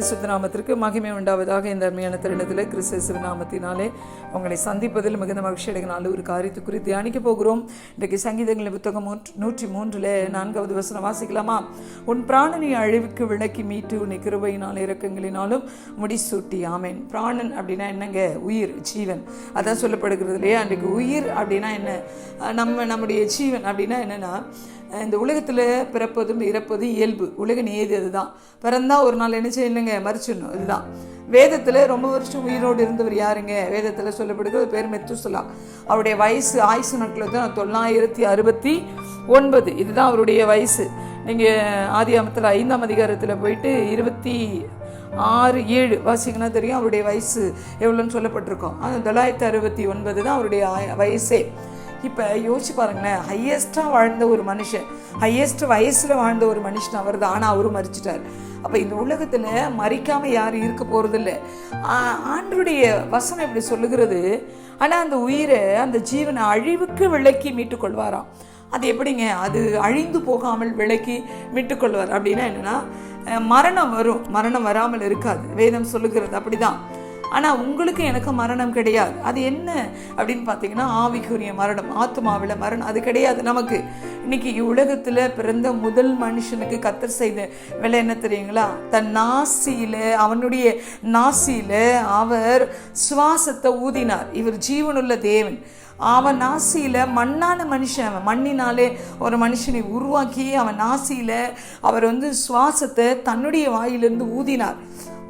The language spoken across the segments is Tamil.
பரிசுத்த நாமத்திற்கு மகிமை உண்டாவதாக இந்த அருமையான தருணத்தில் கிறிஸ்து நாமத்தினாலே உங்களை சந்திப்பதில் மிகுந்த மகிழ்ச்சி அடைகிற ஒரு காரியத்தை குறித்து தியானிக்க போகிறோம். இன்றைக்கு சங்கீதங்களின் புத்தகம் நூற்றி மூன்றில் நான்காவது வசனம் வாசிக்கலாமா? உன் பிராணனை அழிவுக்கு விளக்கி மீட்டு உன்னை கிருபையினால் இறக்கங்களினாலும் முடிசூட்டி. ஆமேன். பிராணன் அப்படின்னா என்னங்க? உயிர் ஜீவன். அதான் சொல்லப்படுகிறது இல்லையா? அன்றைக்கு உயிர் அப்படின்னா என்ன? நம்ம நம்முடைய ஜீவன் அப்படின்னா என்னன்னா இந்த உலகத்தில் பிறப்பதும் இறப்பதும் இயல்பு. உலக நியதி அதுதான். பிறந்தா ஒரு நாள் என்ன செய்யணுங்க? மறிச்சிடணும். இதுதான். வேதத்தில் ரொம்ப வருஷம் உயிரோடு இருந்தவர் யாருங்க? வேதத்தில் சொல்லப்படுகிறது பேர் மெத்துசலா. அவருடைய வயசு ஆயுசு நாட்கள் தான் தொள்ளாயிரத்தி அறுபத்தி ஒன்பது. இதுதான் அவருடைய வயசு. நீங்கள் ஆதி அமத்தில் ஐந்தாம் அதிகாரத்தில் போயிட்டு இருபத்தி ஆறு ஏழு வாசிங்கன்னா தெரியும் அவருடைய வயசு எவ்வளோன்னு சொல்லப்பட்டிருக்கோம். அந்த தொள்ளாயிரத்தி அறுபத்தி ஒன்பது தான் அவருடைய வயசே. இப்போ யோசிச்சு பாருங்களேன் ஹையஸ்ட்டாக வாழ்ந்த ஒரு மனுஷன் ஹையஸ்ட் வயசில் வாழ்ந்த ஒரு மனுஷன் அவர் தான் ஆனால் அவரும் மறிச்சிட்டார். அப்போ இந்த உலகத்தில் மறிக்காமல் யாரும் இருக்க போகிறதில்ல ஆண்டருடைய வசனம் இப்படி சொல்லுகிறது. ஆனால் அந்த உயிரை அந்த ஜீவனை அழிவுக்கு விளக்கி மீட்டுக்கொள்வாராம் அது எப்படிங்க? அது அழிந்து போகாமல் விளக்கி மீட்டுக்கொள்வார் அப்படின்னா என்னன்னா மரணம் வரும். மரணம் வராமல் இருக்காது. வேதம் சொல்லுகிறது அப்படிதான். ஆனால் உங்களுக்கு எனக்கு மரணம் கிடையாது. அது என்ன அப்படின்னு பார்த்தீங்கன்னா ஆவிக்குரிய மரணம் ஆத்மாவில் மரணம். அது கிடையாது நமக்கு. இன்னைக்கு உலகத்தில் பிறந்த முதல் மனுஷனுக்கு கத்தர் செய்த வேலை என்ன தெரியுங்களா? தன் நாசியில் அவனுடைய நாசியில் அவர் சுவாசத்தை ஊதினார். இவர் ஜீவனுள்ள தேவன். அவன் நாசியில் மண்ணான மனுஷன் அவன். மண்ணினாலே ஒரு மனுஷனை உருவாக்கி அவன் நாசியில் அவர் வந்து சுவாசத்தை தன்னுடைய வாயிலிருந்து ஊதினார்.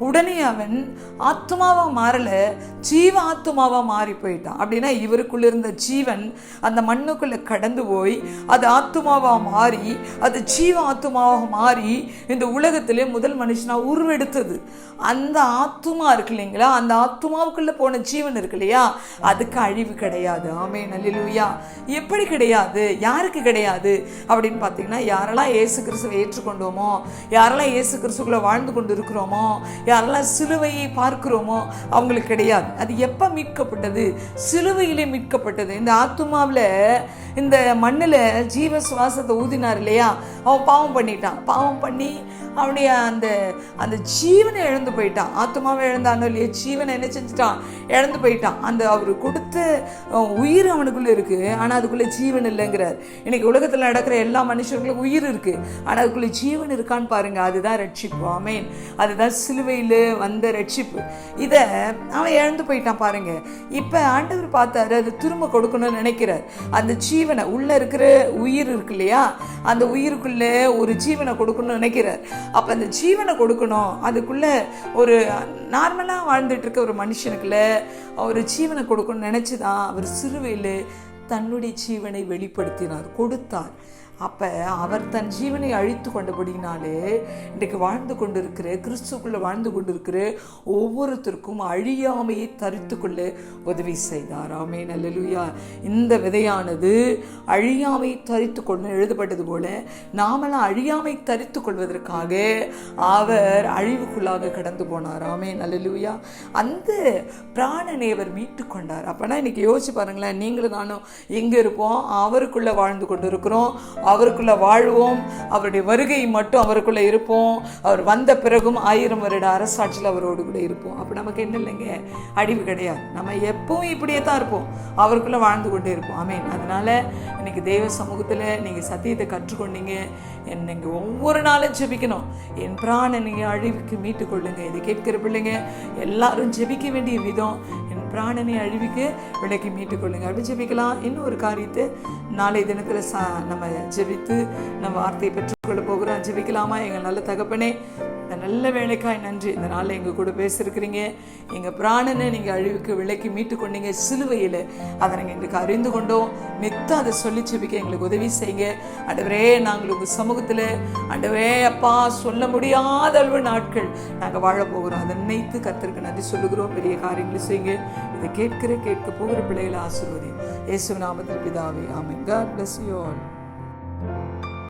உடனே அவன் ஆத்மாவாக மாறல ஜீவ ஆத்மாவாக மாறி போயிட்டான். அப்படின்னா இவருக்குள்ள இருந்த ஜீவன் அந்த மண்ணுக்குள்ளே கடந்து போய் அது ஆத்மாவாக மாறி அது ஜீவ ஆத்மாவாக மாறி இந்த உலகத்திலே முதல் மனுஷனாக உருவெடுத்தது. அந்த ஆத்மா இருக்கு இல்லைங்களா? அந்த ஆத்மாவுக்குள்ளே போன ஜீவன் இருக்கு இல்லையா? அதுக்கு அழிவு கிடையாது. ஆமே நல்லிலுயா எப்படி கிடையாது? யாருக்கு கிடையாது? அப்படின்னு பார்த்தீங்கன்னா யாரெல்லாம் ஏசு கிறிஸ்துவை ஏற்றுக்கொண்டோமோ யாரெல்லாம் ஏசு கிறிஸ்துக்குள்ளே வாழ்ந்து கொண்டு இருக்கிறோமோ யாரெல்லாம் சிலுவையை பார்க்கிறோமோ அவங்களுக்கு கிடையாது. அது எப்போ மீட்கப்பட்டது? சிலுவையிலே மீட்கப்பட்டது. இந்த ஆத்மாவில் இந்த மண்ணில் ஜீவ சுவாசத்தை ஊதினார் இல்லையா? அவன் பாவம் பண்ணிட்டான். பாவம் பண்ணி அவனுடைய அந்த அந்த ஜீவனை இழந்து போயிட்டான். ஆத்மாவை இழந்தானோ இல்லையா ஜீவனை என்ன செஞ்சுட்டான்? இழந்து போயிட்டான். அந்த அவர் கொடுத்த உயிர் அவனுக்குள்ளே இருக்குது ஆனால் அதுக்குள்ளே ஜீவன் இல்லைங்கிறார். இன்னைக்கு உலகத்தில் நடக்கிற எல்லா மனுஷர்களுக்கும் உயிர் இருக்குது ஆனால் அதுக்குள்ளே ஜீவன் இருக்கான்னு பாருங்கள் அதுதான் ரட்சிப்போம் ஆமேன். அதுதான் சிலுவை சிலுவையில் வந்த ரட்சிப்பு. இதை அவன் இழந்து போயிட்டான் பாருங்க. இப்போ ஆண்டவர் பார்த்தாரு அது திரும்ப கொடுக்கணும்னு நினைக்கிறார். அந்த ஜீவனை உள்ளே இருக்கிற உயிர் இருக்கு இல்லையா? அந்த உயிருக்குள்ளே ஒரு ஜீவனை கொடுக்கணும்னு நினைக்கிறார். அப்போ அந்த ஜீவனை கொடுக்கணும். அதுக்குள்ள ஒரு நார்மலாக வாழ்ந்துட்டு இருக்க ஒரு மனுஷனுக்குள்ள ஒரு ஜீவனை கொடுக்கணும்னு நினச்சி தான் அவர் சிறுவையில் தன்னுடைய ஜீவனை வெளிப்படுத்தினார் கொடுத்தார். அப்போ அவர் தன் ஜீவனை அழித்து கொண்டபடினாலே இன்றைக்கு வாழ்ந்து கொண்டிருக்கிற கிறிஸ்துக்குள்ளே வாழ்ந்து கொண்டிருக்கிற ஒவ்வொருத்தருக்கும் அழியாமையை தரித்து கொள்ள உதவி செய்தார். ஆமே நல்லலுயா இந்த விதையானது அழியாமை தரித்து கொள்ள எழுதப்பட்டது போல நாமெல்லாம் அழியாமை தரித்து கொள்வதற்காக அவர் அழிவுக்குள்ளாக கடந்து போனார். ஆமே நல்லலுயா அந்த பிராணனை அவர் மீட்டு கொண்டார். அப்போனா இன்னைக்கு யோசிச்சு பாருங்களேன் நீங்களும் நானும் எங்கே இருப்போம்? அவருக்குள்ளே வாழ்ந்து கொண்டு இருக்கிறோம் அவருக்குள்ளே வாழ்வோம். அவருடைய வருகை மட்டும் அவருக்குள்ளே இருப்போம். அவர் வந்த பிறகும் ஆயிரம் வருட அரசாட்சியில் அவரோடு கூட இருப்போம். அப்போ நமக்கு என்ன இல்லைங்க? அழிவு கிடையாது. நம்ம எப்பவும் இப்படியே தான் இருப்போம். அவருக்குள்ளே வாழ்ந்து கொண்டே இருப்போம். ஆமீன். அதனால இன்னைக்கு தெய்வ சமூகத்தில் நீங்கள் சத்தியத்தை கற்றுக்கொண்டீங்க. என்னைங்க ஒவ்வொரு நாளும் ஜெபிக்கணும். என் நீங்கள் அழிவுக்கு மீட்டு கொள்ளுங்க. இதை கேட்கிற பிள்ளைங்க எல்லாரும் ஜெபிக்க வேண்டிய விதம். என் பிராணனை அழிவுக்கு விலைக்கு மீட்டுக் கொள்ளுங்க அப்படி ஜெபிக்கலாம். இன்னும் ஒரு காரியத்தை நாளை தினத்தில் சா நம்ம ஜெபித்து நம்ம வார்த்தையை பெற்றுக்கொள்ள போகிறோம். ஜெபிக்கலாமா? எங்கள் நல்ல தகப்பனே இந்த நல்ல வேலைக்காய் நன்றி. இந்த நாளில் எங்கள் கூட பேசியிருக்கிறீங்க எங்கள் பிராணனை நீங்கள் அழிவுக்கு விலக்கி மீட்டு கொண்டீங்க. சிலுவையில் அதை நாங்கள் எங்களுக்கு அறிந்து கொண்டோம். நித்தம் அதை சொல்லி செபிக்க எங்களுக்கு உதவி செய்யுங்க. ஆண்டவரே நாங்கள் உங்கள் சமூகத்தில் ஆண்டவரே அப்பா சொல்ல முடியாத அளவு நாட்கள் நாங்கள் வாழ போகிறோம். அதை நினைத்து கத்திருக்கு நன்றி சொல்லுகிறோம். பெரிய காரியங்களை செய்யுங்க. இதை கேட்கிற கேட்க போகிற பிள்ளைகளை ஆசிர்வதி இயேசு நாமத்தில் பிதாவே. ஆமென். God bless you all